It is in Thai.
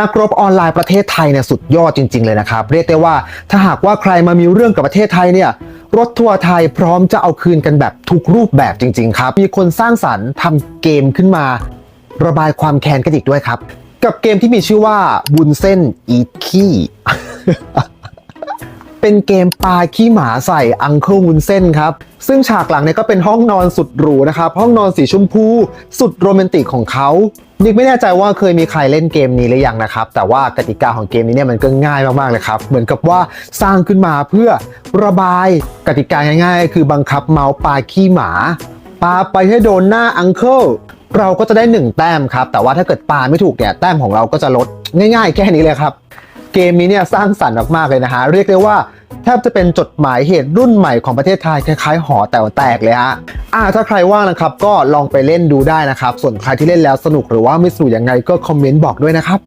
นักรบออนไลน์ประเทศไทยเนี่ยสุดยอดจริง ๆ เลยนะครับ เรียกได้ว่าถ้าหากว่าใครมามีเรื่องกับประเทศไทยเนี่ยรถทัวร์ไทยพร้อมจะเอาคืนกันแบบทุกรูปแบบจริง ๆ ครับ มีคนสร้างสรรค์ทำเกมขึ้นมา ระบายความแค้นกันอีกด้วยครับ กับเกมที่มีชื่อว่าบุญเส้นอีทขี้เป็นเกมปาขี้หมาใส่อังเคิลวุนเส้นครับ ซึ่งฉากหลังเนี่ยก็เป็นห้องนอนสุดหรูนะครับ ห้องนอนสีชมพู สุดโรแมนติกของเขา นิกไม่แน่ใจว่าเคยมีใครเล่นเกมนี้หรือยังนะครับ แต่ว่ากติกาของเกมนี้เนี่ยมันก็ง่ายมากๆเลยครับ เหมือนกับว่าสร้างขึ้นมาเพื่อระบายกติกาง่ายๆ คือบังคับเมาส์ปาขี้หมาปาไปให้โดนหน้าอังเคิลเราก็จะได้ 1 แต้มครับ แต่ว่าถ้าเกิดปาไม่ถูกเนี่ยแต้มของเราก็จะลดง่ายๆ แค่นี้เลยครับ เกมนี้เนี่ยสร้างสรรค์มากๆเลยนะฮะเรียกได้ว่าแทบจะเป็นจดหมายเหตุรุ่นใหม่ของประเทศไทยคล้ายๆ หอแต๋วแตกเลยฮะ อ่าถ้าใครว่างนะครับก็ลองไปเล่นดูได้นะครับ ส่วนใครที่เล่นแล้วสนุกหรือว่าไม่สนุกยังไงก็คอมเมนต์บอกด้วยนะครับ